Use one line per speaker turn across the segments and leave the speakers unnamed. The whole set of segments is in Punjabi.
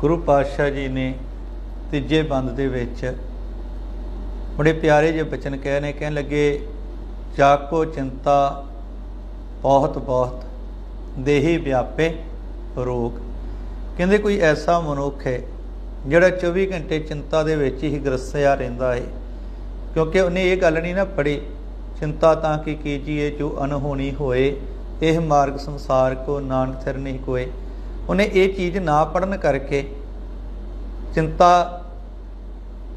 ਗੁਰੂ ਪਾਤਸ਼ਾਹ ਜੀ ਨੇ ਤੀਜੇ ਬੰਦ ਦੇ ਵਿੱਚ ਬੜੇ ਪਿਆਰੇ ਜਿਹੇ ਬਚਨ ਕਹੇ ਨੇ, ਕਹਿਣ ਲੱਗੇ, ਜਾਕੋ ਚਿੰਤਾ ਬਹੁਤ ਬਹੁਤ, ਦੇਹੀ ਵਿਆਪੇ ਰੋਗ। ਕਹਿੰਦੇ ਕੋਈ ਐਸਾ ਮਨੁੱਖ ਹੈ ਜਿਹੜਾ 24 ਘੰਟੇ ਚਿੰਤਾ ਦੇ ਵਿੱਚ ਹੀ ਗ੍ਰਸਿਆ ਰਹਿੰਦਾ ਹੈ। ਕਿਉਂਕਿ ਉਹਨੇ ਇਹ ਗੱਲ ਨਹੀਂ ਨਾ ਪੜੀ ਚਿੰਤਾ ਤਾਂ ਕੀ ਕੀਜੀਏ ਜੋ ਅਨਹੋਣੀ ਹੋਏ, ਇਹ ਮਾਰਗ ਸੰਸਾਰ ਕੋ ਨਾਨਕ ਥਿਰ ਨਹੀਂ ਕੋਏ। ਉਹਨੇ ਇਹ ਚੀਜ਼ ਨਾ ਪੜਨ ਕਰਕੇ ਚਿੰਤਾ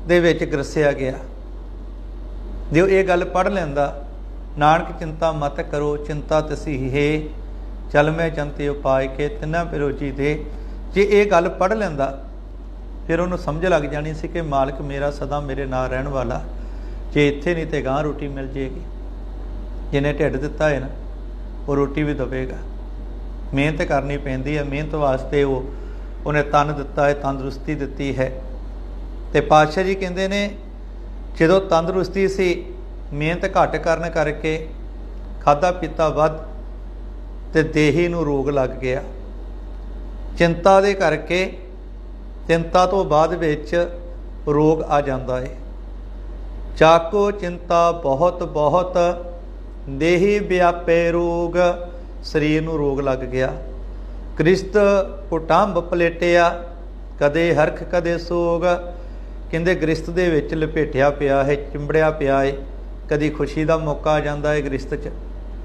ਦੇ ਵਿੱਚ ਗਰਸਿਆ ਗਿਆ। ਜੇ ਉਹ ਇਹ ਗੱਲ ਪੜ ਲੈਂਦਾ, ਨਾਨਕ ਚਿੰਤਾ ਮਤ ਕਰੋ, ਚਿੰਤਾ ਤਸੀ ਹੈ ਚਲ ਮੈਂ ਚੰਤੇ ਉਪਾਇ ਕੇ ਤਿੰਨਾ ਪਿਰੋਜੀ ਦੇ। ਜੇ ਇਹ ਗੱਲ ਪੜ ਲੈਂਦਾ, ਫਿਰ ਉਹਨੂੰ ਸਮਝ ਲੱਗ ਜਾਣੀ ਸੀ ਕਿ ਮਾਲਕ ਮੇਰਾ ਸਦਾ ਮੇਰੇ ਨਾਲ ਰਹਿਣ ਵਾਲਾ। ਜੇ ਇੱਥੇ ਨਹੀਂ ਤੇ ਗਾਂ ਰੋਟੀ ਮਿਲ ਜੇਗੀ। ਜਿਹਨੇ ਢਿੱਡ ਦਿੱਤਾ ਹੈ ਨਾ, ਉਹ ਰੋਟੀ ਵੀ ਦਵੇਗਾ। ਮਿਹਨਤ ਕਰਨੀ ਪੈਂਦੀ ਹੈ, ਮਿਹਨਤ ਵਾਸਤੇ ਉਹ, ਉਹਨੇ ਤਨ ਦਿੱਤਾ ਹੈ, ਤੰਦਰੁਸਤੀ ਦਿੱਤੀ ਹੈ। ਤੇ ਪਾਤਸ਼ਾਹ ਜੀ ਕਹਿੰਦੇ ਨੇ, ਜਦੋਂ ਤੰਦਰੁਸਤੀ ਸੀ, ਮਿਹਨਤ ਘੱਟ ਕਰਨ ਕਰਕੇ ਖਾਦਾ ਪੀਤਾ ਵੱਧ ਤੇ ਦੇਹੀ ਨੂੰ ਰੋਗ ਲੱਗ ਗਿਆ। ਚਿੰਤਾ ਦੇ ਕਰਕੇ, ਚਿੰਤਾ ਤੋਂ ਬਾਅਦ ਵਿੱਚ ਰੋਗ ਆ ਜਾਂਦਾ ਹੈ। ਚਾਕੋ, ਚਿੰਤਾ ਬਹੁਤ ਬਹੁਤ ਦੇਹੀ ਵਿਆਪੇ ਰੋਗ ਸਰੀਰ ਨੂੰ ਰੋਗ ਲੱਗ ਗਿਆ। ਕ੍ਰਿਸਤ ਕੁਟੰਬ ਪਲੇਟਿਆ, ਕਦੇ ਹਰਖ, ਕਦੇ ਸੋਗ। ਕਹਿੰਦੇ ਗ੍ਰਿਸਤ ਦੇ ਵਿੱਚ ਲਪੇਟਿਆ ਪਿਆ ਹੈ, ਚਿੰਬੜਿਆ ਪਿਆ ਹੈ। ਕਦੀ ਖੁਸ਼ੀ ਦਾ ਮੌਕਾ ਆ ਜਾਂਦਾ ਹੈ ਗ੍ਰਿਸਤ 'ਚ,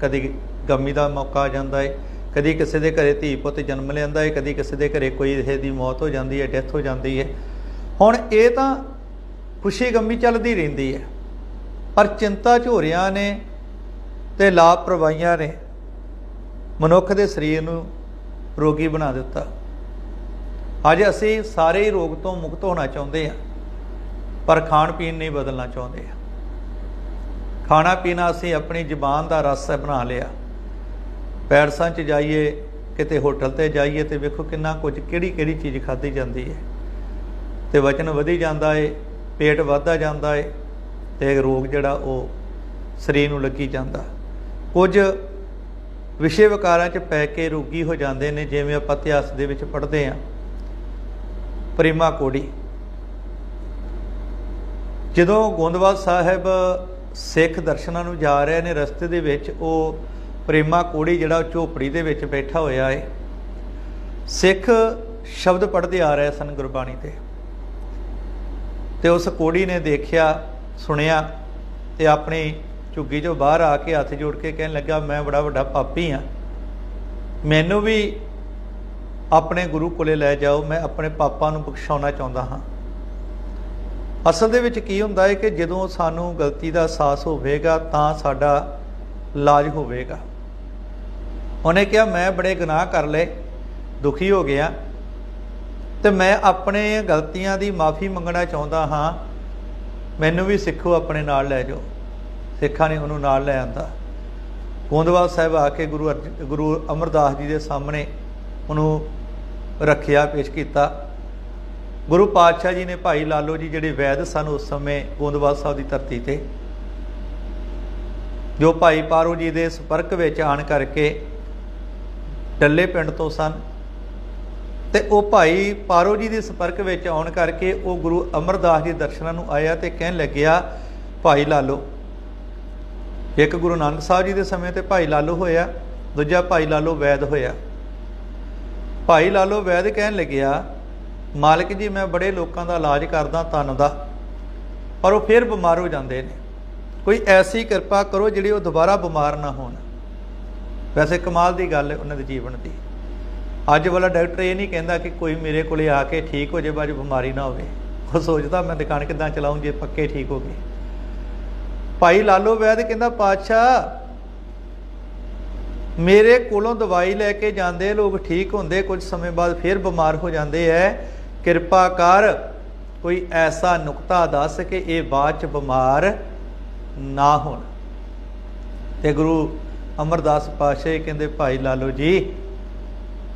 ਕਦੀ ਗਮੀ ਦਾ ਮੌਕਾ ਆ ਜਾਂਦਾ ਹੈ। ਕਦੀ ਕਿਸੇ ਦੇ ਘਰੇ ਧੀ ਪੁੱਤ ਜਨਮ ਲੈਂਦਾ ਹੈ, ਕਦੀ ਕਿਸੇ ਦੇ ਘਰੇ ਕੋਈ ਇਹ ਦੀ ਮੌਤ ਹੋ ਜਾਂਦੀ ਹੈ, ਡੈਥ ਹੋ ਜਾਂਦੀ ਹੈ। ਹੁਣ ਇਹ ਤਾਂ ਖੁਸ਼ੀ ਗਮੀ ਚੱਲਦੀ ਰਹਿੰਦੀ ਹੈ, ਪਰ ਚਿੰਤਾ ਝੋਰਿਆਂ ਨੇ ਤੇ ਲਾਪਰਵਾਹੀਆਂ ਨੇ। ਮਨੁੱਖ ਦੇ ਸਰੀਰ ਨੂੰ ਰੋਗੀ ਬਣਾ ਦਿੱਤਾ। ਅੱਜ ਅਸੀਂ ਸਾਰੇ ਹੀ ਰੋਗ ਤੋਂ ਮੁਕਤ ਹੋਣਾ ਚਾਹੁੰਦੇ ਹਾਂ, ਪਰ ਖਾਣ ਪੀਣ ਨਹੀਂ ਬਦਲਣਾ ਚਾਹੁੰਦੇ ਆ ਖਾਣਾ ਪੀਣਾ ਅਸੀਂ ਆਪਣੀ ਜ਼ੁਬਾਨ ਦਾ ਰਸ ਬਣਾ ਲਿਆ। ਪੈਰਸਾਂ 'ਚ ਜਾਈਏ, ਕਿਤੇ ਹੋਟਲ ਤੇ ਜਾਈਏ ਤੇ ਵੇਖੋ ਕਿੰਨਾ ਕੁਝ ਕਿਹੜੀ ਕਿਹੜੀ ਚੀਜ਼ ਖਾਧੀ ਜਾਂਦੀ ਹੈ। ਤੇ ਵਜਨ ਵਧੀ ਜਾਂਦਾ ਏ, ਪੇਟ ਵੱਧਦਾ ਜਾਂਦਾ ਏ, ਤੇ ਰੋਗ ਜਿਹੜਾ ਉਹ ਸਰੀਰ ਨੂੰ ਲੱਗੀ ਜਾਂਦਾ। ਕੁਝ ਵਿਸ਼ੇ ਵਿਕਾਰਾਂ 'ਚ ਪੈ ਕੇ ਰੋਗੀ ਹੋ ਜਾਂਦੇ ਨੇ, ਜਿਵੇਂ ਆਪਾਂ ਇਤਿਹਾਸ ਦੇ ਵਿੱਚ ਪੜ੍ਹਦੇ ਆਂ ਪ੍ਰੇਮਾ ਕੋੜੀ। ਜਦੋਂ ਗੋਂਦਵਾਲ ਸਾਹਿਬ ਸਿੱਖ ਦਰਸ਼ਨਾਂ ਨੂੰ ਜਾ ਰਹੇ ਨੇ ਰਸਤੇ ਦੇ ਵਿੱਚ, ਉਹ ਪ੍ਰੇਮਾ ਕੋੜੀ ਜਿਹੜਾ ਉਹ ਝੋਪੜੀ ਦੇ ਵਿੱਚ ਬੈਠਾ ਹੋਇਆ ਹੈ ਸਿੱਖ ਸ਼ਬਦ ਪੜ੍ਹਦੇ ਆ ਰਹੇ ਸਨ ਗੁਰਬਾਣੀ ਤੇ। ਤੇ ਉਸ ਕੋੜੀ ਨੇ ਦੇਖਿਆ, ਸੁਣਿਆ ਤੇ ਆਪਣੀ ਝੁੱਗੀ ਚੋਂ ਬਾਹਰ ਆ ਕੇ ਹੱਥ ਜੋੜ ਕੇ ਕਹਿਣ ਲੱਗਾ, ਮੈਂ ਬੜਾ ਵੱਡਾ ਪਾਪੀ ਆ। ਮੈਨੂੰ ਵੀ ਆਪਣੇ ਗੁਰੂ ਕੋਲੇ ਲੈ ਜਾਓ, ਮੈਂ ਆਪਣੇ ਪਾਪਾਂ ਨੂੰ ਬਖਸ਼ਾਉਣਾ ਚਾਹੁੰਦਾ ਹਾਂ। ਅਸਲ ਦੇ ਵਿੱਚ ਕੀ ਹੁੰਦਾ ਹੈ ਕਿ ਜਦੋਂ ਸਾਨੂੰ ਗਲਤੀ ਦਾ ਅਹਿਸਾਸ ਹੋਵੇਗਾ, ਤਾਂ ਸਾਡਾ ਇਲਾਜ ਹੋਵੇਗਾ। ਉਹਨੇ ਕਿਹਾ, ਮੈਂ ਬੜੇ ਗੁਨਾਹ ਕਰ ਲਏ, ਦੁਖੀ ਹੋ ਗਿਆ। ਤੇ ਮੈਂ ਆਪਣੇ ਗਲਤੀਆਂ ਦੀ ਮਾਫੀ ਮੰਗਣਾ ਚਾਹੁੰਦਾ ਹਾਂ। ਮੈਨੂੰ ਵੀ ਸਿੱਖੋ, ਆਪਣੇ ਨਾਲ ਲੈ ਜਾਓ। ਸਿੱਖਾਂ ਨੇ ਉਹਨੂੰ ਨਾਲ ਲੈ ਆਂਦਾ। ਗੋਂਦਵਾਲ ਸਾਹਿਬ ਆ ਕੇ ਗੁਰੂ ਗੁਰੂ ਅਮਰਦਾਸ ਜੀ ਦੇ ਸਾਹਮਣੇ ਉਹਨੂੰ ਰੱਖਿਆ, ਪੇਸ਼ ਕੀਤਾ। ਗੁਰੂ ਪਾਤਸ਼ਾਹ ਜੀ ਨੇ ਭਾਈ ਲਾਲੋ ਜੀ ਜਿਹੜੇ ਵੈਦ ਸਨ ਉਸ ਸਮੇਂ ਗੋਂਦਵਾਲ ਸਾਹਿਬ ਦੀ ਧਰਤੀ ਤੇ, ਜੋ ਭਾਈ ਪਾਰੋ ਜੀ ਦੇ ਸੰਪਰਕ ਵਿੱਚ ਆਣ ਕਰਕੇ ਡੱਲੇ ਪਿੰਡ ਤੋਂ ਸਨ ਤੇ ਉਹ ਭਾਈ ਪਾਰੋ ਜੀ ਦੇ ਸੰਪਰਕ ਵਿੱਚ ਆਉਣ ਕਰਕੇ ਉਹ ਗੁਰੂ ਅਮਰਦਾਸ ਜੀ ਦਰਸ਼ਨਾਂ ਨੂੰ ਆਇਆ ਤੇ ਕਹਿਣ ਲੱਗਿਆ, ਭਾਈ ਲਾਲੋ ਇੱਕ ਗੁਰੂ ਨਾਨਕ ਸਾਹਿਬ ਜੀ ਦੇ ਸਮੇਂ ਤੇ ਭਾਈ ਲਾਲੋ ਹੋਇਆ, ਦੂਜਾ ਭਾਈ ਲਾਲੋ ਵੈਦ ਹੋਇਆ। ਭਾਈ ਲਾਲੋ ਵੈਦ ਕਹਿਣ ਲੱਗਿਆ, ਮਾਲਕ ਜੀ, ਮੈਂ ਬੜੇ ਲੋਕਾਂ ਦਾ ਇਲਾਜ ਕਰਦਾ ਤਨ ਦਾ, ਪਰ ਉਹ ਫਿਰ ਬਿਮਾਰ ਹੋ ਜਾਂਦੇ ਨੇ। ਕੋਈ ਐਸੀ ਕਿਰਪਾ ਕਰੋ ਜਿਹੜੇ ਉਹ ਦੁਬਾਰਾ ਬਿਮਾਰ ਨਾ ਹੋਣ। ਵੈਸੇ ਕਮਾਲ ਦੀ ਗੱਲ ਹੈ ਉਹਨਾਂ ਦੇ ਜੀਵਨ ਦੀ। ਅੱਜ ਵਾਲਾ ਡਾਕਟਰ ਇਹ ਨਹੀਂ ਕਹਿੰਦਾ ਕਿ ਕੋਈ ਮੇਰੇ ਕੋਲੇ ਆ ਕੇ ਠੀਕ ਹੋ ਜੇ, ਬਾਅਦ ਬਿਮਾਰੀ ਨਾ ਹੋਵੇ। ਉਹ ਸੋਚਦਾ, ਮੈਂ ਦੁਕਾਨ ਕਿਦਾਂ ਚਲਾਉਂ ਜੇ ਪੱਕੇ ਠੀਕ ਹੋ ਗਏ। ਭਾਈ ਲਾਲੋ ਵੈਦ ਕਹਿੰਦਾ, ਪਾਤਸ਼ਾਹ, ਮੇਰੇ ਕੋਲੋਂ ਦਵਾਈ ਲੈ ਕੇ ਜਾਂਦੇ ਲੋਕ ਠੀਕ ਹੁੰਦੇ, ਕੁਝ ਸਮੇਂ ਬਾਅਦ ਫਿਰ ਬਿਮਾਰ ਹੋ ਜਾਂਦੇ ਐ। ਕਿਰਪਾ ਕਰ, ਕੋਈ ਐਸਾ ਨੁਕਤਾ ਦੱਸ ਕਿ ਇਹ ਬਾਅਦ ਚ ਬਿਮਾਰ ਨਾ ਹੋਣ। ਤੇ ਗੁਰੂ ਅਮਰਦਾਸ ਪਾਸ਼ਾ ਕਹਿੰਦੇ, ਭਾਈ ਲਾਲੋ ਜੀ,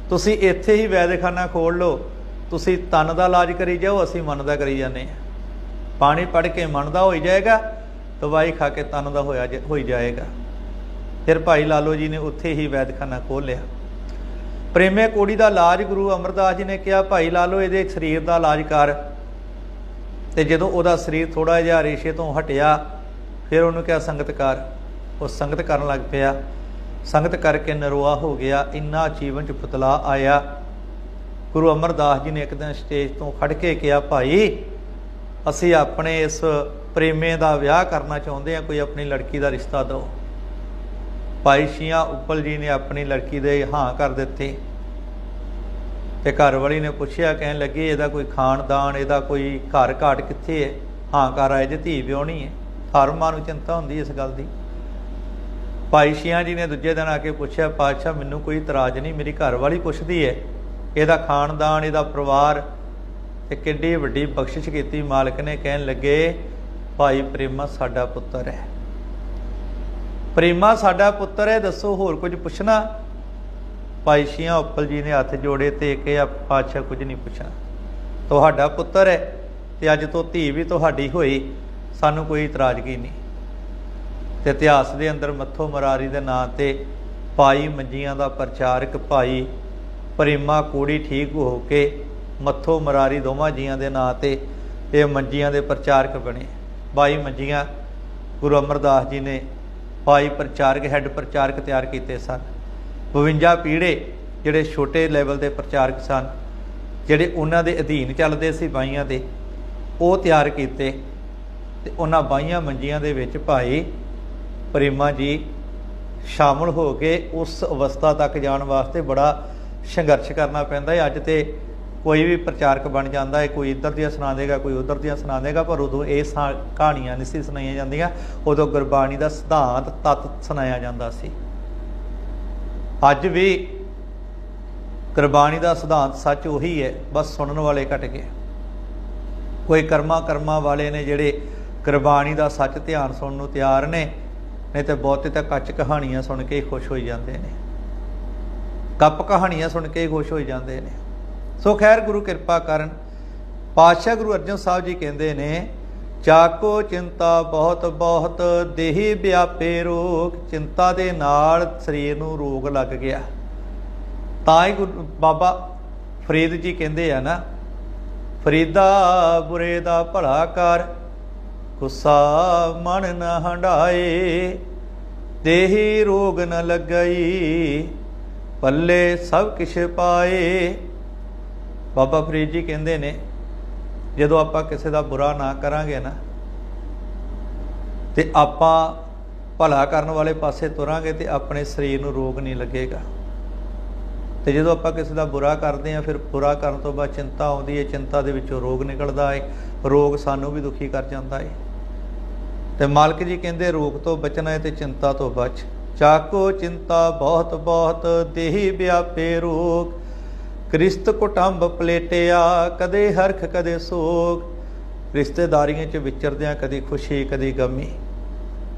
ਤੁਸੀਂ ਇੱਥੇ ਹੀ ਵੈਦਖਾਨਾ ਖੋਲ ਲਓ। ਤੁਸੀਂ ਤਨ ਦਾ ਇਲਾਜ ਕਰੀ ਜਾਓ, ਅਸੀਂ ਮਨ ਦਾ ਕਰੀ ਜਾਂਦੇ ਆ। ਪਾਣੀ ਪੜ ਕੇ ਮਨ ਦਾ ਹੋਈ ਜਾਏਗਾ। ਦਵਾਈ ਖਾ ਕੇ ਤਨ ਦਾ ਹੋਇਆ ਹੋਈ ਜਾਏਗਾ। ਫਿਰ ਭਾਈ ਲਾਲੋ ਜੀ ਨੇ ਉੱਥੇ ਹੀ ਵੈਦਖਾਨਾ ਖੋਲ ਲਿਆ। ਪ੍ਰੇਮੇ ਕੋੜੀ ਦਾ ਇਲਾਜ ਗੁਰੂ ਅਮਰਦਾਸ ਜੀ ਨੇ ਕਿਹਾ, ਭਾਈ ਲਾਲੋ, ਇਹਦੇ ਸਰੀਰ ਦਾ ਇਲਾਜ ਕਰ। ਤੇ ਜਦੋਂ ਉਹਦਾ ਸਰੀਰ ਥੋੜਾ ਜਿਹਾ ਰੇਸ਼ੇ ਤੋਂ ਹਟਿਆ, ਫਿਰ ਉਹਨੂੰ ਕਿਹਾ, ਸੰਗਤ ਕਰ। ਉਹ ਸੰਗਤ ਕਰਨ ਲੱਗ ਪਿਆ। ਸੰਗਤ ਕਰਕੇ ਨਰੋਆ ਹੋ ਗਿਆ। ਇੰਨਾ ਜੀਵਨ ਚ ਪੁਤਲਾ ਆਇਆ। ਗੁਰੂ ਅਮਰਦਾਸ ਜੀ ਨੇ ਇੱਕ ਦਿਨ ਸਟੇਜ ਤੋਂ ਖੜ ਕੇ ਕਿਹਾ, ਭਾਈ, ਅਸੀਂ ਆਪਣੇ ਇਸ ਪ੍ਰੇਮੇ ਦਾ ਵਿਆਹ ਕਰਨਾ ਚਾਹੁੰਦੇ ਆ, ਕੋਈ ਆਪਣੀ ਲੜਕੀ ਦਾ ਰਿਸ਼ਤਾ ਦਿਓ। ਭਾਈ ਸ਼ੀਆਂ ਉੱਪਲ ਜੀ ਨੇ ਆਪਣੀ ਲੜਕੀ ਦੇ ਹਾਂ ਕਰ ਦਿੱਤੀ। ਤੇ ਘਰ ਵਾਲੀ ਨੇ ਪੁੱਛਿਆ, ਕਹਿਣ ਲੱਗੀ, ਇਹਦਾ ਕੋਈ ਖਾਨਦਾਨ ਇਹਦਾ ਕੋਈ ਘਰ ਘਾਟ ਕਿੱਥੇ ਹੈ? ਹਾਂ ਕਰ ਆਏ ਜੇ ਧੀ ਵਿਆਹਣੀ ਹੈ। ਹਰ ਮਾਂ ਨੂੰ ਚਿੰਤਾ ਹੁੰਦੀ ਇਸ ਗੱਲ ਦੀ। ਭਾਈ ਸ਼ੀਆਂ ਜੀ ਨੇ ਦੂਜੇ ਦਿਨ ਆ ਕੇ ਪੁੱਛਿਆ, ਪਾਤਸ਼ਾਹ, ਮੈਨੂੰ ਕੋਈ ਇਤਰਾਜ਼ ਨਹੀਂ, ਮੇਰੀ ਘਰ ਵਾਲੀ ਪੁੱਛਦੀ ਹੈ, ਇਹਦਾ ਖਾਨਦਾਨ ਇਹਦਾ ਪਰਿਵਾਰ, ਤੇ ਕਿੱਡੀ ਵੱਡੀ ਬਖਸ਼ਿਸ਼ ਕੀਤੀ ਮਾਲਕ ਨੇ। ਕਹਿਣ ਲੱਗੇ ਭਾਈ ਪ੍ਰੇਮਾ ਸਾਡਾ ਪੁੱਤਰ ਹੈ। ਪ੍ਰੇਮਾ ਸਾਡਾ ਪੁੱਤਰ ਹੈ, ਦੱਸੋ ਹੋਰ ਕੁਝ ਪੁੱਛਣਾ? ਭਾਈ ਸ਼ੀਆਂ ਉੱਪਲ ਜੀ ਨੇ ਹੱਥ ਜੋੜੇ ਤੇ ਕਿਹਾ ਪਾਤਸ਼ਾਹ ਕੁਝ ਨਹੀਂ ਪੁੱਛਣਾ ਤੁਹਾਡਾ ਪੁੱਤਰ ਹੈ ਤੇ ਅੱਜ ਤੋਂ ਧੀ ਵੀ ਤੁਹਾਡੀ ਹੋਈ, ਸਾਨੂੰ ਕੋਈ ਇਤਰਾਜ਼ਗੀ ਨਹੀਂ। ਤੇ ਇਤਿਹਾਸ ਦੇ ਅੰਦਰ ਮੱਥੋ ਮਰਾਰੀ ਦੇ ਨਾਂ ਤੇ ਭਾਈ ਮੰਜੀਆਂ ਦਾ ਪ੍ਰਚਾਰਕ ਭਾਈ ਪ੍ਰੇਮਾ ਕੋੜੀ ਠੀਕ ਹੋ ਕੇ ਮੱਥੋ ਮਰਾਰੀ ਦੋਵਾਂ ਜੀਆਂ ਦੇ ਨਾਂ ਤੇ ਇਹ ਮੰਜੀਆਂ ਦੇ ਪ੍ਰਚਾਰਕ ਬਣੇ। ਭਾਈ ਮੰਜੀਆਂ ਗੁਰੂ ਅਮਰਦਾਸ ਜੀ ਨੇ ਭਾਈ ਪ੍ਰਚਾਰਕ ਹੈੱਡ ਪ੍ਰਚਾਰਕ ਤਿਆਰ ਕੀਤੇ ਸਨ। 52 ਪੀੜੇ ਜਿਹੜੇ ਛੋਟੇ ਲੈਵਲ ਦੇ ਪ੍ਰਚਾਰਕ ਸਨ, ਜਿਹੜੇ ਉਹਨਾਂ ਦੇ ਅਧੀਨ ਚੱਲਦੇ ਸੀ ਬਾਈਆਂ ਦੇ, ਉਹ ਤਿਆਰ ਕੀਤੇ ਤੇ ਉਹਨਾਂ ਬਾਈਆਂ ਮੰਜੀਆਂ ਦੇ ਵਿੱਚ ਭਾਈ ਪ੍ਰੇਮਾ ਜੀ ਸ਼ਾਮਲ ਹੋ ਕੇ ਉਸ ਅਵਸਥਾ ਤੱਕ ਜਾਣ ਵਾਸਤੇ ਬੜਾ ਸੰਘਰਸ਼ ਕਰਨਾ ਪੈਂਦਾ ਹੈ। ਅੱਜ ਤੇ ਕੋਈ ਵੀ ਪ੍ਰਚਾਰਕ ਬਣ ਜਾਂਦਾ ਹੈ, ਕੋਈ ਇੱਧਰ ਦੀਆਂ ਸੁਣਾ ਦੇਗਾ, ਕੋਈ ਉੱਧਰ ਦੀਆਂ ਸੁਣਾ ਦੇਗਾ, ਪਰ ਉਦੋਂ ਇਹ ਸਾ- ਕਹਾਣੀਆਂ ਨਹੀਂ ਸੀ ਸੁਣਾਈਆਂ ਜਾਂਦੀਆਂ। ਉਦੋਂ ਗੁਰਬਾਣੀ ਦਾ ਸਿਧਾਂਤ ਤੱਤ ਸੁਣਾਇਆ ਜਾਂਦਾ ਸੀ। ਅੱਜ ਵੀ ਗੁਰਬਾਣੀ ਦਾ ਸਿਧਾਂਤ ਸੱਚ ਉਹੀ ਹੈ, ਬਸ ਸੁਣਨ ਵਾਲੇ ਘਟ ਗਏ। ਕੋਈ ਕਰਮਾ ਕਰਮਾ ਵਾਲੇ ਨੇ ਜਿਹੜੇ ਗੁਰਬਾਣੀ ਦਾ ਸੱਚ ਧਿਆਨ ਸੁਣਨ ਨੂੰ ਤਿਆਰ ਨੇ, ਨਹੀਂ ਤੇ ਬਹੁਤੇ ਤਾਂ ਕੱਚ ਕਹਾਣੀਆਂ ਸੁਣ ਕੇ ਹੀ ਖੁਸ਼ ਹੋਈ ਜਾਂਦੇ ਨੇ। ਕੱਪ ਕਹਾਣੀਆਂ ਸੁਣ ਕੇ ਹੀ ਖੁਸ਼ ਹੋਈ ਜਾਂਦੇ ਨੇ। ਸੋ ਖੈਰ ਗੁਰੂ ਕਿਰਪਾ ਕਰਨ। ਪਾਤਸ਼ਾਹ ਗੁਰੂ ਅਰਜਨ ਸਾਹਿਬ ਜੀ ਕਹਿੰਦੇ ਨੇ, ਚਾਕੋ ਚਿੰਤਾ ਬਹੁਤ ਬਹੁਤ, ਦੇਹੀ ਵਿਆਪੇ ਰੋਗ, ਚਿੰਤਾ ਦੇ ਨਾਲ ਸਰੀਰ ਨੂੰ ਰੋਗ ਲੱਗ ਗਿਆ। ਤਾਂ ਹੀ ਗੁਰੂ- ਬਾਬਾ ਫਰੀਦ ਜੀ ਕਹਿੰਦੇ ਆ ਨਾ, ਫਰੀਦਾ ਬੁਰੇ ਦਾ ਭਲਾ ਕਰ, ਗੁੱਸਾ ਮਨ ਨਾ ਹੰਡਾਏ, ਦੇਹੀ ਰੋਗ ਨ ਲੱਗਈ, ਪੱਲੇ ਸਭ ਕਿਛ ਪਾਏ ਬਾਬਾ ਫਰੀਦ ਜੀ ਕਹਿੰਦੇ ਨੇ, ਜਦੋਂ ਆਪਾਂ ਕਿਸੇ ਦਾ ਬੁਰਾ ਨਾ ਕਰਾਂਗੇ ਨਾ, ਤੇ ਆਪਾਂ ਭਲਾ ਕਰਨ ਵਾਲੇ ਪਾਸੇ ਤੁਰਾਂਗੇ ਤੇ ਆਪਣੇ ਸਰੀਰ ਨੂੰ ਰੋਗ ਨਹੀਂ ਲੱਗੇਗਾ। ਤੇ ਜਦੋਂ ਆਪਾਂ ਕਿਸੇ ਦਾ ਬੁਰਾ ਕਰਦੇ ਆ ਫਿਰ ਬੁਰਾ ਕਰਨ ਤੋਂ ਬਾਅਦ ਚਿੰਤਾ ਆਉਂਦੀ ਹੈ, ਚਿੰਤਾ ਦੇ ਵਿੱਚੋਂ ਰੋਗ ਨਿਕਲਦਾ ਹੈ, ਰੋਗ ਸਾਨੂੰ ਵੀ ਦੁਖੀ ਕਰ ਜਾਂਦਾ ਹੈ। ਤੇ ਮਾਲਕ ਜੀ ਕਹਿੰਦੇ, ਰੋਗ ਤੋਂ ਬਚਣਾ ਹੈ ਤੇ ਚਿੰਤਾ ਤੋਂ ਬਚ। ਚਾਕੋ ਚਿੰਤਾ ਬਹੁਤ ਬਹੁਤ ਦੇਹੀ ਵਿਆਪੇ ਰੋਗ ਕ੍ਰਿਸਤ ਕੁਟੰਬ ਪਲੇਟਿਆ, ਕਦੇ ਹਰਖ, ਕਦੇ ਸੋਗ। ਰਿਸ਼ਤੇਦਾਰੀਆਂ 'ਚ ਵਿਚਰਦਿਆਂ ਕਦੀ ਖੁਸ਼ੀ, ਕਦੀ ਗਮੀ।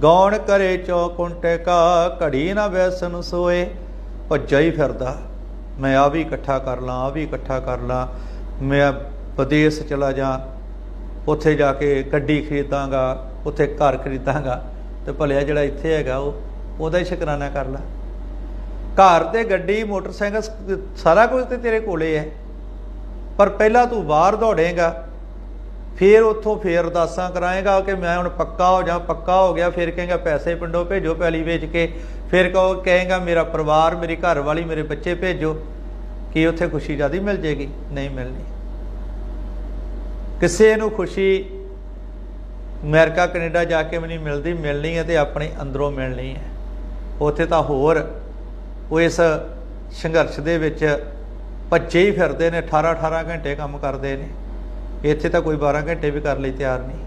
ਗੌਣ ਕਰੇ ਚੌਕੁੰਟੇ ਕਾ, ਘੜੀ ਨਾ ਵੈਸਨ ਸੋਏ। ਭੱਜਾ ਹੀ ਫਿਰਦਾ, ਮੈਂ ਆ ਵੀ ਇਕੱਠਾ ਕਰ ਲਾਂ, ਆ ਵੀ ਇਕੱਠਾ ਕਰ ਲਾਂ। ਮੈਂ ਵਿਦੇਸ਼ ਚਲਾ ਜਾ, ਉੱਥੇ ਜਾ ਕੇ ਗੱਡੀ ਖਰੀਦਾਂਗਾ, ਉੱਥੇ ਘਰ ਖਰੀਦਾਂਗਾ। ਤੇ ਭਲਿਆ ਜਿਹੜਾ ਇੱਥੇ ਹੈਗਾ, ਉਹ ਉਹਦਾ ਹੀ ਸ਼ੁਕਰਾਨਾ ਕਰ ਲਾ। ਘਰ ਤੇ ਗੱਡੀ, ਮੋਟਰਸਾਈਕਲ, ਸਾਰਾ ਕੁਝ ਤੇ ਤੇਰੇ ਕੋਲੇ ਹੈ। ਪਰ ਪਹਿਲਾਂ ਤੂੰ ਬਾਹਰ ਦੌੜੇਗਾ, ਫਿਰ ਉੱਥੋਂ ਫੇਰ ਅਰਦਾਸਾਂ ਕਰਾਏਗਾ ਕਿ ਮੈਂ ਹੁਣ ਪੱਕਾ ਹੋ ਜਾ, ਪੱਕਾ ਹੋ ਗਿਆ, ਫਿਰ ਕਹੇਗਾ ਪੈਸੇ ਪਿੰਡੋਂ ਭੇਜੋ ਪੈਲੀ ਵੇਚ ਕੇ, ਫਿਰ ਕਹੋ, ਕਹੇਗਾ ਮੇਰਾ ਪਰਿਵਾਰ, ਮੇਰੀ ਘਰ ਵਾਲੀ ਮੇਰੇ ਬੱਚੇ ਭੇਜੋ, ਕਿ ਉੱਥੇ ਖੁਸ਼ੀ ਜਿਆਦੀ ਮਿਲ ਜੇਗੀ? ਨਹੀਂ ਮਿਲਣੀ। ਕਿਸੇ ਨੂੰ ਖੁਸ਼ੀ ਅਮਰੀਕਾ, ਕੈਨੇਡਾ ਜਾ ਕੇ ਵੀ ਨਹੀਂ ਮਿਲਦੀ, ਮਿਲਣੀ ਹੈ ਤੇ ਆਪਣੇ ਅੰਦਰੋਂ ਮਿਲਣੀ ਹੈ। ਉੱਥੇ ਤਾਂ ਹੋਰ ਉਹ ਇਸ ਸੰਘਰਸ਼ ਦੇ ਵਿੱਚ ਭੱਜੇ ਹੀ ਫਿਰਦੇ ਨੇ 18 18 ਘੰਟੇ ਕੰਮ ਕਰਦੇ ਨੇ। ਇੱਥੇ ਤਾਂ ਕੋਈ 12 ਘੰਟੇ ਵੀ ਕਰ ਲਈ ਤਿਆਰ ਨਹੀਂ।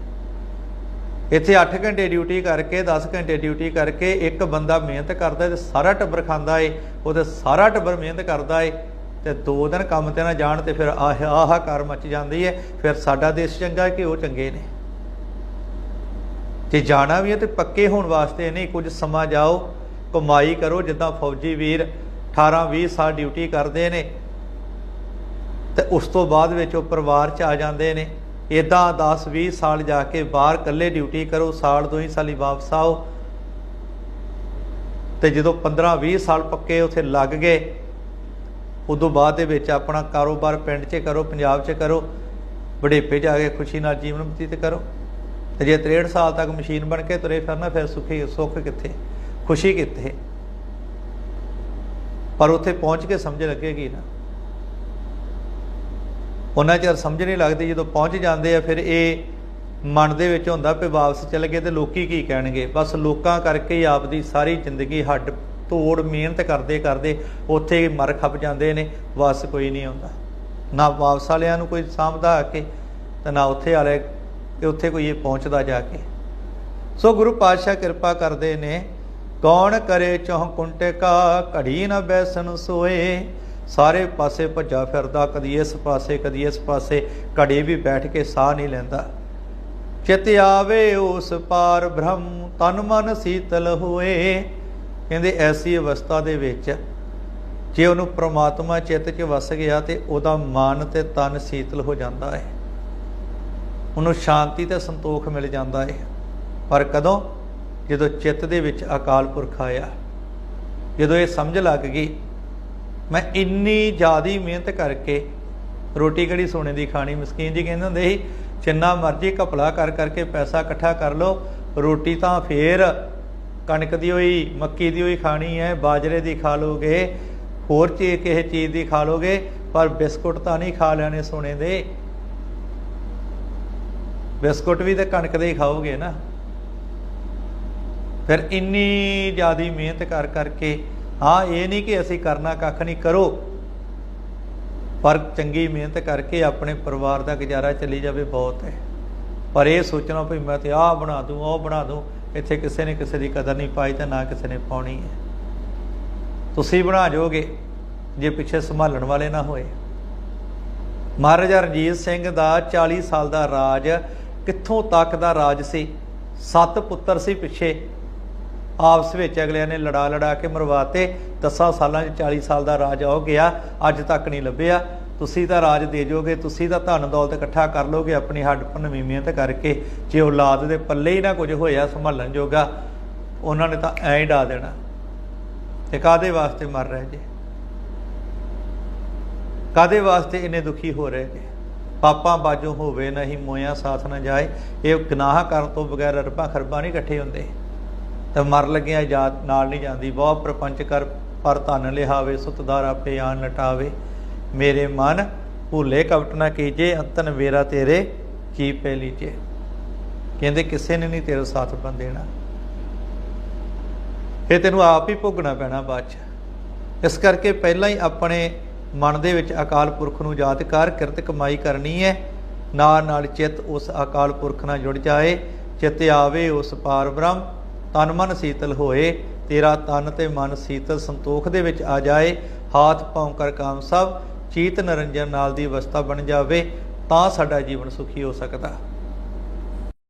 ਇੱਥੇ 8 ਘੰਟੇ ਡਿਊਟੀ ਕਰਕੇ 10 ਘੰਟੇ ਡਿਊਟੀ ਕਰਕੇ ਇੱਕ ਬੰਦਾ ਮਿਹਨਤ ਕਰਦਾ ਤੇ ਸਾਰਾ ਟੱਬਰ ਖਾਂਦਾ ਏ, ਉਹਦੇ ਸਾਰਾ ਟੱਬਰ ਮਿਹਨਤ ਕਰਦਾ ਏ ਤੇ ਦੋ ਦਿਨ ਕੰਮ ਤੇ ਨਾ ਜਾਣ ਤੇ ਫਿਰ ਆਹ ਆਹ ਕਰ ਮੱਚ ਜਾਂਦੀ ਹੈ ਫਿਰ ਸਾਡਾ ਦੇਸ਼ ਚੰਗਾ ਕਿ ਉਹ ਚੰਗੇ ਨੇ? ਜੇ ਜਾਣਾ ਵੀ ਹੈ ਤੇ ਪੱਕੇ ਹੋਣ ਵਾਸਤੇ ਨਹੀਂ, ਕੁਝ ਸਮਾਂ ਜਾਓ। ਕਮਾਈ ਕਰੋ, ਜਿੱਦਾਂ ਫੌਜੀ ਵੀਰ 18 20 ਸਾਲ ਡਿਊਟੀ ਕਰਦੇ ਨੇ ਤੇ ਉਸ ਤੋਂ ਬਾਅਦ ਵਿੱਚ ਉਹ ਪਰਿਵਾਰ 'ਚ ਆ ਜਾਂਦੇ ਨੇ। ਇਦਾਂ 10 20 ਸਾਲ ਜਾ ਕੇ ਬਾਹਰ ਇਕੱਲੇ ਡਿਊਟੀ ਕਰੋ, ਸਾਲ ਦੋ ਹੀ ਸਾਲੀ ਵਾਪਸ ਆਓ। ਤੇ ਜਦੋਂ 15 20 ਸਾਲ ਪੱਕੇ ਉਥੇ ਲੱਗ ਗਏ, ਉਦੋਂ ਬਾਅਦ ਦੇ ਵਿੱਚ ਆਪਣਾ ਕਾਰੋਬਾਰ ਪਿੰਡ 'ਚ ਕਰੋ, ਪੰਜਾਬ 'ਚ ਕਰੋ ਵਢੇਪੇ 'ਚ ਆ ਕੇ ਖੁਸ਼ੀ ਨਾਲ ਜੀਵਨ ਬਤੀਤ ਕਰੋ। ਤੇ ਜੇ 63 ਸਾਲ ਤੱਕ ਮਸ਼ੀਨ ਬਣ ਕੇ ਤੁਰੇ ਫਿਰਨਾ, ਫਿਰ ਸੁਖੀ ਸੁੱਖ ਕਿੱਥੇ? ਖੁਸ਼ੀ ਕਿੱਥੇ? ਪਰ ਉੱਥੇ ਪਹੁੰਚ ਕੇ ਸਮਝ ਲੱਗੇਗੀ ਨਾ। ਉਹਨਾਂ ਚਿਰ ਸਮਝ ਨਹੀਂ ਲੱਗਦੀ, ਜਦੋਂ ਪਹੁੰਚ ਜਾਂਦੇ ਆ, ਫਿਰ ਇਹ ਮਨ ਦੇ ਵਿੱਚ ਹੁੰਦਾ ਵੀ ਵਾਪਸ ਚਲੇ ਗਏ ਤੇ ਲੋਕੀ ਕੀ ਕਹਿਣਗੇ? ਬਸ ਲੋਕਾਂ ਕਰਕੇ ਹੀ ਆਪਦੀ ਸਾਰੀ ਜ਼ਿੰਦਗੀ ਹੱਡ ਤੋੜ ਮਿਹਨਤ ਕਰਦੇ ਕਰਦੇ ਉੱਥੇ ਹੀ ਮਰ ਖਪ ਜਾਂਦੇ ਨੇ ਵਸ ਕੋਈ ਨਹੀਂ ਆਉਂਦਾ ਨਾ ਵਾਪਸ ਵਾਲਿਆਂ ਨੂੰ ਕੋਈ ਸਾਂਭਦਾ ਆ ਕੇ ਤੇ ਨਾ ਉੱਥੇ ਵਾਲੇ ਕਿ ਉੱਥੇ ਕੋਈ ਇਹ ਪਹੁੰਚਦਾ ਜਾ ਕੇ। ਸੋ ਗੁਰੂ ਪਾਤਸ਼ਾਹ ਕਿਰਪਾ ਕਰਦੇ ਨੇ ਕੌਣ ਕਰੇ ਚੌਹ ਕੁੰਟੇ ਕਾ, ਘੜੀ ਨਾ ਬੈਸਨ ਸੋਏ। ਸਾਰੇ ਪਾਸੇ ਭੱਜਾ ਫਿਰਦਾ, ਕਦੀ ਇਸ ਪਾਸੇ, ਕਦੀ ਇਸ ਪਾਸੇ। ਘੜੀ ਵੀ ਬੈਠ ਕੇ ਸਾਹ ਨਹੀਂ ਲੈਂਦਾ। ਚਿਤ ਆਵੇ ਉਸ ਪਾਰ ਬ੍ਰਹਮ, ਤਨ ਮਨ ਸੀਤਲ ਹੋਏ। ਕਹਿੰਦੇ ਐਸੀ ਅਵਸਥਾ ਦੇ ਵਿੱਚ ਜੇ ਉਹਨੂੰ ਪ੍ਰਮਾਤਮਾ ਚਿੱਤ 'ਚ ਵਸ ਗਿਆ ਤੇ ਉਹਦਾ ਮਨ ਤੇ ਤਨ ਸੀਤਲ ਹੋ ਜਾਂਦਾ ਹੈ। ਉਹਨੂੰ ਸ਼ਾਂਤੀ ਤੇ ਸੰਤੋਖ ਮਿਲ ਜਾਂਦਾ ਹੈ। ਪਰ ਕਦੋਂ? ਜਦੋਂ ਚਿੱਤ ਦੇ ਵਿੱਚ ਅਕਾਲ ਪੁਰਖ ਆਇਆ, ਜਦੋਂ ਇਹ ਸਮਝ ਲੱਗ ਗਈ, ਮੈਂ ਇੰਨੀ ਜ਼ਿਆਦੀ ਮਿਹਨਤ ਕਰਕੇ ਰੋਟੀ ਕਿਹੜੀ ਸੋਨੇ ਦੀ ਖਾਣੀ, ਮਸਕੀਨ ਜੀ ਕਹਿੰਦੇ ਹੁੰਦੇ ਸੀ, ਜਿੰਨਾ ਮਰਜ਼ੀ ਘਪਲਾ ਕਰ ਕਰਕੇ ਪੈਸਾ ਇਕੱਠਾ ਕਰ ਲਓ, ਰੋਟੀ ਤਾਂ ਫੇਰ ਕਣਕ ਦੀ ਹੋਈ, ਮੱਕੀ ਦੀ ਹੋਈ ਖਾਣੀ ਹੈ, ਬਾਜਰੇ ਦੀ ਖਾ ਲੋਗੇ ਹੋਰ ਚੀਜ਼ ਕਿਸੇ ਚੀਜ਼ ਦੀ ਖਾ ਲੋਗੇ ਪਰ ਬਿਸਕੁਟ ਤਾਂ ਨਹੀਂ ਖਾ ਲੈਣੇ ਸੋਨੇ ਦੇ। ਬਿਸਕੁਟ ਵੀ ਤਾਂ ਕਣਕ ਦੇ ਹੀ ਖਾਓਗੇ ਨਾ। ਫਿਰ ਇੰਨੀ ਜ਼ਿਆਦੀ ਮਿਹਨਤ ਕਰ ਕਰਕੇ, ਹਾਂ, ਇਹ ਨਹੀਂ ਕਿ ਅਸੀਂ ਕਰਨਾ ਕੱਖ ਨਹੀਂ, ਕਰੋ। ਪਰ ਚੰਗੀ ਮਿਹਨਤ ਕਰਕੇ ਆਪਣੇ ਪਰਿਵਾਰ ਦਾ ਗੁਜ਼ਾਰਾ ਚੱਲੀ ਜਾਵੇ ਬਹੁਤ ਹੈ। ਪਰ ਇਹ ਸੋਚਣਾ ਵੀ ਮੈਂ ਤੇ ਆਹ ਬਣਾ ਦੂੰ, ਉਹ ਬਣਾ ਦੂੰ, ਇੱਥੇ ਕਿਸੇ ਨੇ ਕਿਸੇ ਦੀ ਕਦਰ ਨਹੀਂ ਪਾਈ ਤਾਂ ਨਾ ਕਿਸੇ ਨੇ ਪਾਉਣੀ ਹੈ। ਤੁਸੀਂ ਬਣਾ ਜਾਓਗੇ ਜੇ ਪਿੱਛੇ ਸੰਭਾਲਣ ਵਾਲੇ ਨਾ ਹੋਏ। ਮਹਾਰਾਜਾ ਰਣਜੀਤ ਸਿੰਘ ਦਾ 40 ਸਾਲ ਦਾ ਰਾਜ ਕਿੱਥੋਂ ਤੱਕ ਦਾ ਰਾਜ ਸੀ? ਸੱਤ ਪੁੱਤਰ ਸੀ ਪਿੱਛੇ। ਆਪਸ ਵਿੱਚ ਅਗਲਿਆਂ ਨੇ ਲੜਾ ਲੜਾ ਕੇ ਮਰਵਾਤੇ। 10 ਸਾਲਾਂ 'ਚ 40 ਸਾਲ ਦਾ ਰਾਜ ਹੋ ਗਿਆ। ਅੱਜ ਤੱਕ ਨਹੀਂ ਲੱਭਿਆ। ਤੁਸੀਂ ਤਾਂ ਰਾਜ ਦੇ ਜੋਗੇ, ਤੁਸੀਂ ਤਾਂ ਧਨ ਦੌਲਤ ਇਕੱਠਾ ਕਰ ਲੋਗੇ ਆਪਣੀ ਹੱਡ ਭੰਨਵੀਂ ਮਿਹਨਤ ਕਰਕੇ। ਜੇ ਔਲਾਦ ਦੇ ਪੱਲੇ ਹੀ ਨਾ ਕੁਝ ਹੋਇਆ ਸੰਭਾਲਣ ਜੋਗਾ, ਉਹਨਾਂ ਨੇ ਤਾਂ ਐਂ ਹੀ ਡਾ ਦੇਣਾ। ਤੇ ਕਾਦੇ ਵਾਸਤੇ ਮਰ ਰਹੇ ਜੇ? ਕਾਦੇ ਵਾਸਤੇ ਇੰਨੇ ਦੁਖੀ ਹੋ ਰਹੇ ਜੇ? ਪਾਪਾਂ ਬਾਜੋ ਹੋਵੇ ਨਹੀਂ, ਮੋਇਆ ਸਾਥ ਨਾ ਜਾਏ। ਇਹ ਗੁਨਾਹ ਕਰਨ ਤੋਂ ਬਗੈਰ ਅਰਬਾਂ ਖਰਬਾਂ ਨਹੀਂ ਇਕੱਠੇ ਹੁੰਦੇ। ਤੇ ਮਰ ਲੱਗਿਆ ਜਾਤ ਨਾਲ ਨਹੀਂ ਜਾਂਦੀ। ਬਹੁ ਪ੍ਰਪੰਚ ਕਰ, ਪਰ ਧਨ ਲਿਹਾਵੇ ਸੁਤਦਾਰ ਆਪੇ ਆਨ ਲਟਾਵੇ ਮੇਰੇ ਮਨ ਭੁੱਲੇ ਕਵਟ ਨਾ ਕੀਜੇ, ਅੰਤਨ ਵੇਰਾ ਤੇਰੇ ਕੀ ਪੈ ਲੀਜੇ ਕਹਿੰਦੇ, ਕਿਸੇ ਨੇ ਨਹੀਂ ਤੇਰਾ ਸਾਥ ਬਣ ਦੇਣਾ। ਇਹ ਤੈਨੂੰ ਆਪ ਹੀ ਭੋਗਣਾ ਪੈਣਾ ਬਾਅਦ ਚ। ਇਸ ਕਰਕੇ ਪਹਿਲਾਂ ਹੀ ਆਪਣੇ ਮਨ ਦੇ ਵਿੱਚ ਅਕਾਲ ਪੁਰਖ ਨੂੰ ਯਾਦ ਕਰ, ਕਿਰਤ ਕਮਾਈ ਕਰਨੀ ਹੈ। ਨਾਲ ਨਾਲ ਚਿੱਤ ਉਸ ਅਕਾਲ ਪੁਰਖ ਨਾਲ ਜੁੜ ਜਾਏ। ਚਿੱਤ ਆਵੇ ਉਸ ਪਾਰ ਬ੍ਰਹਮ। ਤਨ ਮਨ ਸੀਤਲ ਹੋਏ, ਤੇਰਾ ਤਨ ਤੇ ਮਨ ਸੀਤਲ ਸੰਤੋਖ ਦੇ ਵਿੱਚ ਆ ਜਾਏ, ਹਾਥ ਪਾਉ ਕਰ ਕਾਮ ਸਭ, ਚੀਤ ਨਰੰਜਨ ਨਾਲ ਦੀ ਅਵਸਥਾ ਬਣ ਜਾਵੇ, ਤਾਂ ਸਾਡਾ ਜੀਵਨ ਸੁਖੀ ਹੋ ਸਕਦਾ।